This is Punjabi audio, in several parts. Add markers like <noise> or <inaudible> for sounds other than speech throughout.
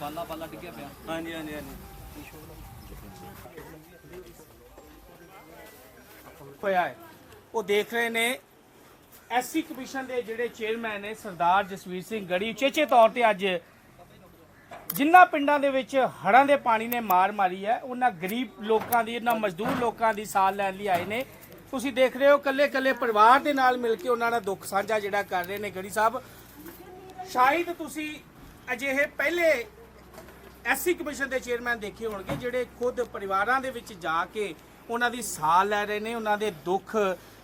ਬਾਲਾ ਬਾਲਾ ਡਿੱਗਿਆ ਪਿਆ। ਹਾਂਜੀ ਹਾਂਜੀ ਹਾਂਜੀ। ਹੋਇਆ ਹੈ। ਉਹ ਦੇਖ ਰਹੇ ਨੇ ਐਸਸੀ ਕਮਿਸ਼ਨ ਦੇ ਜਿਹੜੇ ਚੇਅਰਮੈਨ ਨੇ ਸਰਦਾਰ ਜਸਵੀਰ ਸਿੰਘ ਗੜੀ ਉਚੇਚੇ ਤੌਰ ਤੇ ਅੱਜ ਜਿਨ੍ਹਾਂ ਪਿੰਡਾਂ ਦੇ ਵਿੱਚ ਹੜ੍ਹਾਂ ਦੇ ਪਾਣੀ ਨੇ ਮਾਰ ਮਾਰੀ ਹੈ ਉਹਨਾਂ ਗਰੀਬ ਲੋਕਾਂ ਦੀ ਉਹਨਾਂ ਮਜ਼ਦੂਰ ਲੋਕਾਂ ਦੀ ਸਾਲ ਲੈਣ ਲਈ ਆਏ ਨੇ। ਤੁਸੀਂ ਦੇਖ ਰਹੇ ਹੋ ਕੱਲੇ ਕੱਲੇ ਪਰਿਵਾਰ ਦੇ ਨਾਲ ਮਿਲ ਕੇ ਉਹਨਾਂ ਦਾ ਦੁੱਖ ਸਾਂਝਾ ਜਿਹੜਾ ਕਰ ਰਹੇ ਨੇ ਗੜੀ ਸਾਹਿਬ। ਸ਼ਾਇਦ ਤੁਸੀਂ ਅਜਿਹੇ ਪਹਿਲੇ ਐਸਸੀ ਕਮਿਸ਼ਨ ਦੇ ਚੇਅਰਮੈਨ ਦੇਖੇ ਹੋਣਗੇ ਜਿਹੜੇ ਖੁਦ ਪਰਿਵਾਰਾਂ ਦੇ ਵਿੱਚ ਜਾ ਕੇ ਉਹਨਾਂ ਦੀ ਸਾਲ ਲੈ ਰਹੇ ਨੇ ਉਹਨਾਂ ਦੇ ਦੁੱਖ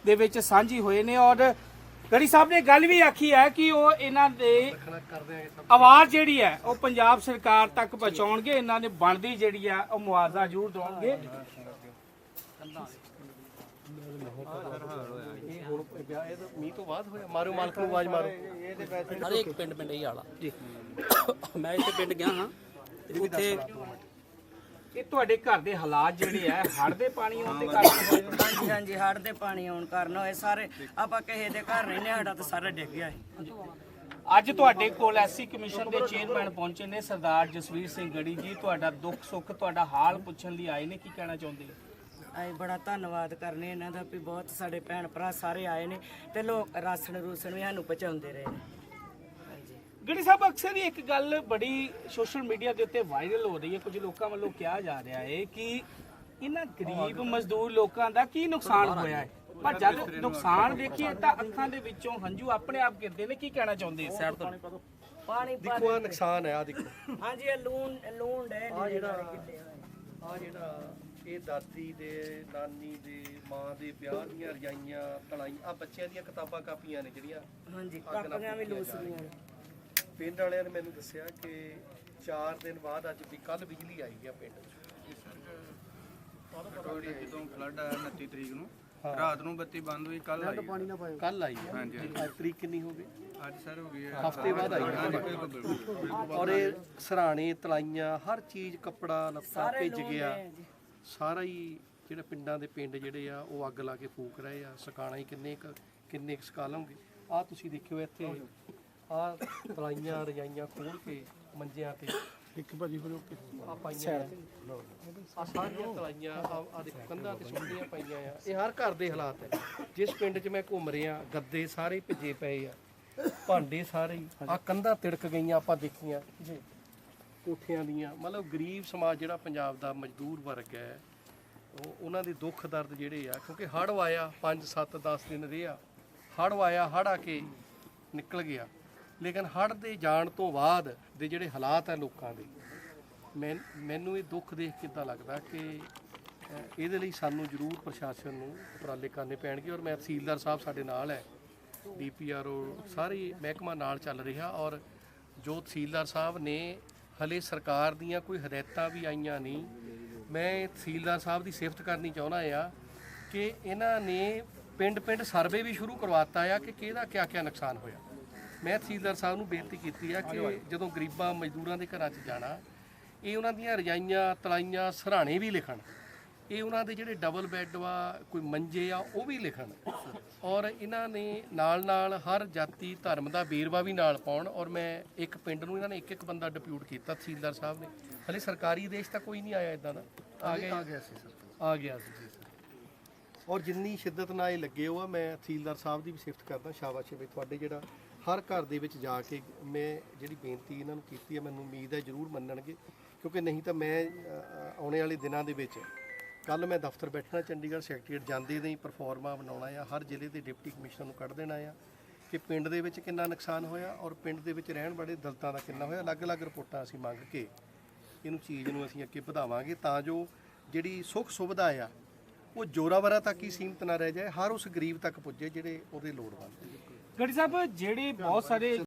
ਦੇ ਵਿੱਚ ਸਾਂਝੀ ਹੋਏ ਨੇ ਔਰ ਗੜੀ ਸਾਹਿਬ ਨੇ ਗੱਲ ਵੀ ਆਖੀ ਹੈ ਕਿ ਉਹ ਇਹਨਾਂ ਦੇ ਆਵਾਜ਼ ਜਿਹੜੀ ਹੈ ਉਹ ਪੰਜਾਬ ਸਰਕਾਰ ਤੱਕ ਪਹੁੰਚਾਉਣਗੇ ਇਹਨਾਂ ਦੇ ਬਣਦੀ ਜਿਹੜੀ ਆ ਉਹ ਮੁਆਵਜ਼ਾ ਜ਼ਰੂਰ ਦੇਣਗੇ ਇਹ ਹੁਣ ਵਿਆਹ ਇਹ ਤਾਂ ਮੀਂਹ ਤੋਂ ਬਾਅਦ ਹੋਇਆ ਮਾਰੋ ਮਾਲਕ ਨੂੰ ਆਵਾਜ਼ ਮਾਰੋ ਹਰੇਕ ਪਿੰਡ ਪਿੰਡ ਹੀ ਵਾਲਾ। ਜੀ ਮੈਂ ਇੱਥੇ ਪਿੰਡ ਗਿਆ ਹਾਂ। ਉੱਥੇ ਇਹ ਤੁਹਾਡੇ ਘਰ ਦੇ ਹਾਲਾਤ ਜਿਹੜੇ ਆ <coughs> ਹੜ੍ਹ ਦੇ ਪਾਣੀ ਆਉਣ ਦੇ ਕਾਰਨ ਹੋਏ। ਹਾਂਜੀ ਹਾਂਜੀ ਹੜ੍ਹ ਦੇ ਪਾਣੀ ਆਉਣ ਕਾਰਨ ਹੋਏ। ਸਾਰੇ ਆਪਾਂ ਕਿਸੇ ਦੇ ਘਰ ਰਹਿੰਦੇ ਹਾਂ, ਸਾਡਾ ਤਾਂ ਸਾਰਾ ਡਿੱਗ ਗਿਆ ਹੈ ਅੱਜ ਤੁਹਾਡੇ ਕੋਲ ਐਸਸੀ ਕਮਿਸ਼ਨ ਦੇ ਚੇਅਰਮੈਨ ਪਹੁੰਚੇ ਨੇ ਸਰਦਾਰ ਜਸਵੀਰ ਸਿੰਘ ਗੜੀ ਜੀ। ਤੁਹਾਡਾ ਦੁੱਖ ਸੁੱਖ ਤੁਹਾਡਾ ਹਾਲ ਪੁੱਛਣ ਲਈ ਆਏ ਨੇ ਕੀ ਕਹਿਣਾ ਚਾਹੁੰਦੇ? ਹੋ ਅਸੀਂ ਬੜਾ ਧੰਨਵਾਦ ਕਰਨੇ ਇਹਨਾਂ ਦਾ ਵੀ ਬਹੁਤ ਸਾਡੇ ਭੈਣ ਭਰਾ ਸਾਰੇ ਆਏ ਨੇ ਤੇ ਲੋਕ ਰਾਸ਼ਨ ਰੂਸਣ ਵੀ ਸਾਨੂੰ ਪਹੁੰਚਾਉਂਦੇ ਰਹੇ ਨੇ। ਗੜੀ ਸਾਹਿਬ ਅਕਸਰ ਹੀ ਇੱਕ ਗੱਲ ਬੜੀ ਸੋਸ਼ਲ ਮੀਡੀਆ ਦੇ ਉੱਤੇ ਵਾਇਰਲ ਹੋ ਰਹੀ ਹੈ। ਕੁਝ ਲੋਕਾਂ ਵੱਲੋਂ ਕਿਹਾ ਜਾ ਰਿਹਾ ਹੈ ਕਿ ਇਹਨਾਂ ਗਰੀਬ ਮਜ਼ਦੂਰ ਲੋਕਾਂ ਦਾ ਕੀ ਨੁਕਸਾਨ ਹੋਇਆ ਹੈ? ਪਰ ਜਦ ਨੁਕਸਾਨ ਦੇਖੀਏ ਤਾਂ ਅੱਖਾਂ ਦੇ ਵਿੱਚੋਂ ਹੰਝੂ ਆਪਣੇ ਆਪ ਗਿਰਦੇ ਨੇ। ਕੀ ਕਹਿਣਾ ਚਾਹੁੰਦੇ ਹੋ ਸਾਈਡ ਤੋਂ? ਪਾਣੀ ਦੇਖੋ ਆ ਨੁਕਸਾਨ ਹੈ ਆ ਦੇਖੋ। ਹਾਂਜੀ ਇਹ ਲੂਣ ਲੂਣ ਡੇ ਆ ਜਿਹੜਾ ਆ। ਜਿਹੜਾ ਇਹ ਦਾਦੀ ਦੇ ਨਾਨੀ ਦੇ ਮਾਂ ਦੇ ਵਿਆਹ ਦੀਆਂ ਰਜਾਈਆਂ ਤਲਾਈ ਆ ਬੱਚਿਆਂ ਦੀਆਂ ਕਿਤਾਬਾਂ ਕਾਪੀਆਂ ਨੇ ਜਿਹੜੀਆਂ। ਹਾਂਜੀ ਕਾਪੀਆਂ ਵੀ ਲੂਸ ਗਈਆਂ ਨੇ। ਪਿੰਡ ਵਾਲਿਆਂ ਨੇ ਮੈਨੂੰ ਦੱਸਿਆ ਕਿ 4 ਦਿਨ ਬਾਅਦ ਅੱਜ ਵੀ ਕੱਲ ਬਿਜਲੀ ਆਈ ਗਿਆ ਪਿੰਡ 'ਚ। ਥੋੜੀ ਜਦੋਂ ਫਲੱਡ ਆਇਆ 29 ਤਰੀਕ ਨੂੰ ਰਾਤ ਨੂੰ ਬੱਤੀ ਬੰਦ ਹੋਈ ਕੱਲ ਆਈ ਕੱਲ ਆਈ ਹੈ ਹਾਂਜੀ, ਹਾਂਜੀ। ਅੱਜ ਤਰੀਕ ਕਿੰਨੀ ਹੋ ਗਈ? ਅੱਜ ਸਰ ਹੋ ਗਈ ਹੈ। ਹਫ਼ਤੇ ਬਾਅਦ ਆਈ ਹੈ। ਹਾਂਜੀ, ਬਿਲਕੁਲ, ਬਿਲਕੁਲ, ਬਿਲਕੁਲ। ਔਰ ਇਹ ਸਰਾਣੇ ਤਲਾਈਆਂ ਹਰ ਚੀਜ਼ ਕੱਪੜਾ ਲੱਤਾ ਭਿੱਜ ਗਿਆ। ਸਾਰਾ ਹੀ ਜਿਹੜਾ ਪਿੰਡਾਂ ਦੇ ਪਿੰਡ ਜਿਹੜੇ ਆ ਉਹ ਅੱਗ ਲਾ ਕੇ ਫੂਕ ਰਹੇ ਆ। ਸਕਾਣਾ ਹੀ ਕਿੰਨੇ ਕਿੰਨੇ ਕੁ ਸਕਾ ਲਓਗੇ ਆ ਤੁਸੀਂ ਦੇਖਿਓ ਇੱਥੇ। ਆ ਤਲਾਈਆਂ ਰਜਾਈਆਂ ਖੋਲ ਕੇ ਮੰਜਿਆਂ ਤੇ। ਇੱਕ ਭਾਜੀ ਹੋ ਆ? ਪਾਈਆਂ ਆ। ਸਾਰੀਆਂ ਤਲਾਈਆਂ ਆ ਆ ਦੇਖੋ ਕੰਧਾਂ ਤੇ ਸੁੱਕੀਆਂ ਪਾਈਆਂ ਆ। ਇਹ ਹਰ ਘਰ ਦੇ ਹਾਲਾਤ ਹੈ ਜਿਸ ਪਿੰਡ 'ਚ ਮੈਂ ਘੁੰਮ ਰਿਹਾ ਗੱਦੇ ਸਾਰੇ ਭਿੱਜੇ ਪਏ ਆ। ਭਾਂਡੇ ਸਾਰੇ ਆ ਕੰਧਾਂ ਤਿੜਕ ਗਈਆਂ ਆਪਾਂ ਦੇਖੀਆਂ। ਜੀ। ਕੋਠਿਆਂ ਦੀਆਂ। ਮਤਲਬ ਗਰੀਬ ਸਮਾਜ ਜਿਹੜਾ ਪੰਜਾਬ ਦਾ ਮਜ਼ਦੂਰ ਵਰਗ ਹੈ ਉਹ ਉਹਨਾਂ ਦੇ ਦੁੱਖ ਦਰਦ ਜਿਹੜੇ ਆ ਕਿਉਂਕਿ ਹੜ੍ਹ ਆਇਆ 5 7 10 ਦਿਨ ਰਿਹਾ। ਹੜ੍ਹ ਆਇਆ ਹੜ੍ਹ ਆ ਕੇ ਨਿਕਲ ਗਿਆ। ਲੇਕਿਨ ਹੜ੍ਹ ਦੇ ਜਾਣ ਤੋਂ ਬਾਅਦ ਦੇ ਜਿਹੜੇ ਹਾਲਾਤ ਹੈ ਲੋਕਾਂ ਦੇ, ਮੈਂ, ਮੈਨੂੰ ਇਹ ਦੁੱਖ ਦੇਖ ਕੇ ਤਾਂ ਲੱਗਦਾ ਕਿ ਇਹਦੇ ਲਈ ਸਾਨੂੰ ਜ਼ਰੂਰ ਪ੍ਰਸ਼ਾਸਨ ਨੂੰ ਉਪਰਾਲੇ ਕਰਨੇ ਪੈਣਗੇ ਔਰ ਮੈਂ ਤਹਿਸੀਲਦਾਰ ਸਾਹਿਬ ਸਾਡੇ ਨਾਲ ਹੈ ਡੀਪੀਆਰਓ ਸਾਰੇ ਮਹਿਕਮਾ ਨਾਲ ਚੱਲ ਰਿਹਾ ਔਰ ਜੋ ਤਹਿਸੀਲਦਾਰ ਸਾਹਿਬ ਨੇ ਹਲੇ ਸਰਕਾਰ ਦੀਆਂ ਕੋਈ ਹਦਾਇਤਾਂ ਵੀ ਆਈਆਂ ਨਹੀਂ, ਮੈਂ ਤਹਿਸੀਲਦਾਰ ਸਾਹਿਬ ਦੀ ਸਿਫਤ ਕਰਨੀ ਚਾਹੁੰਦਾ ਆ ਕਿ ਇਹਨਾਂ ਨੇ ਪਿੰਡ ਪਿੰਡ ਸਰਵੇ ਵੀ ਸ਼ੁਰੂ ਕਰਵਾਤਾ ਆ ਕਿ ਕਿਹਦਾ ਕਿਆ ਕਿਆ ਨੁਕਸਾਨ ਹੋਇਆ। ਮੈਂ ਤਹਿਸੀਲਦਾਰ ਸਾਹਿਬ ਨੂੰ ਬੇਨਤੀ ਕੀਤੀ ਆ ਕਿ ਜਦੋਂ ਗਰੀਬਾਂ ਮਜ਼ਦੂਰਾਂ ਦੇ ਘਰਾਂ 'ਚ ਜਾਣਾ ਇਹ ਉਹਨਾਂ ਦੀਆਂ ਰਜਾਈਆਂ ਤਲਾਈਆਂ ਸਰਾਣੇ ਵੀ ਲਿਖਣ। ਇਹ ਉਹਨਾਂ ਦੇ ਜਿਹੜੇ ਡਬਲ ਬੈੱਡ ਵਾ ਕੋਈ ਮੰਜੇ ਆ ਉਹ ਵੀ ਲਿਖਣ। ਔਰ ਇਹਨਾਂ ਨੇ ਨਾਲ ਨਾਲ ਹਰ ਜਾਤੀ ਧਰਮ ਦਾ ਵੇਰਵਾ ਵੀ ਨਾਲ ਪਾਉਣ। ਔਰ ਮੈਂ ਇੱਕ ਪਿੰਡ ਨੂੰ ਇਹਨਾਂ ਨੇ ਇੱਕ ਇੱਕ ਬੰਦਾ ਡਿਪਿਊਟ ਕੀਤਾ ਤਹਿਸੀਲਦਾਰ ਸਾਹਿਬ ਨੇ। ਹਲੇ ਸਰਕਾਰੀ ਦੇਸ਼ ਤਾਂ ਕੋਈ ਨਹੀਂ ਆਇਆ ਇਦਾਂ ਦਾ। ਆ ਗਿਆ ਆ ਗਿਆ ਸੀ ਸਰ। ਆ ਗਿਆ ਸੀ ਜੀ ਔਰ ਜਿੰਨੀ ਸ਼ਿੱਦਤ ਨਾਲ ਇਹ ਲੱਗੇ ਹੋ ਆ ਮੈਂ ਤਹਿਸੀਲਦਾਰ ਸਾਹਿਬ ਦੀ ਵੀ ਸਿਫਤ ਕਰਦਾ ਸ਼ਾਬਾਸ਼ ਵੀ ਤੁਹਾਡੇ ਜਿਹੜਾ ਹਰ ਘਰ ਦੇ ਵਿੱਚ ਜਾ ਕੇ ਮੈਂ ਜਿਹੜੀ ਬੇਨਤੀ ਇਹਨਾਂ ਨੂੰ ਕੀਤੀ ਹੈ ਮੈਨੂੰ ਉਮੀਦ ਹੈ ਜ਼ਰੂਰ ਮੰਨਣਗੇ ਕਿਉਂਕਿ ਨਹੀਂ ਤਾਂ ਮੈਂ ਅ, ਆਉਣੇ ਵਾਲੇ ਦਿਨਾਂ ਦੇ ਵਿੱਚ ਕੱਲ ਮੈਂ ਦਫ਼ਤਰ ਬੈਠਣਾ ਚੰਡੀਗੜ੍ਹ ਸੈਕਟਰੀਏਟ ਜਾਂਦੇ ਦੇ ਹੀ ਪਰਫਾਰਮਾ ਬਣਾਉਣਾ ਆ ਹਰ ਜ਼ਿਲ੍ਹੇ ਦੇ ਡਿਪਟੀ ਕਮਿਸ਼ਨਰ ਨੂੰ ਕੱਢ ਦੇਣਾ ਆ ਕਿ ਪਿੰਡ ਦੇ ਵਿੱਚ ਕਿੰਨਾ ਨੁਕਸਾਨ ਹੋਇਆ ਔਰ ਪਿੰਡ ਦੇ ਵਿੱਚ ਰਹਿਣ ਵਾਲੇ ਦਲਤਾਂ ਦਾ ਕਿੰਨਾ ਹੋਇਆ ਅਲੱਗ-ਅਲੱਗ ਰਿਪੋਰਟਾਂ ਅਸੀਂ ਮੰਗ ਕੇ ਇਹਨੂੰ ਚੀਜ਼ ਨੂੰ ਅਸੀਂ ਅੱਗੇ ਵਧਾਵਾਂਗੇ ਤਾਂ ਜੋ ਜਿਹੜੀ ਸੁੱਖ ਸੁਵਿਧਾ ਆ ਉਹ ਜੋਰਾਵਰਾਂ ਤੱਕ ਹੀ ਸੀਮਤ ਨਾ ਰਹਿ ਜਾਏ, ਹਰ ਉਸ ਗਰੀਬ ਤੱਕ ਪੁੱਜੇ ਜਿਹੜੇ ਉਹਦੇ ਲੋੜਵੰਦ ਹੈ ਗੜੀ ਸਾਹਿਬ, ਜਿਹੜੇ ਬਹੁਤ ਸਾਰੇ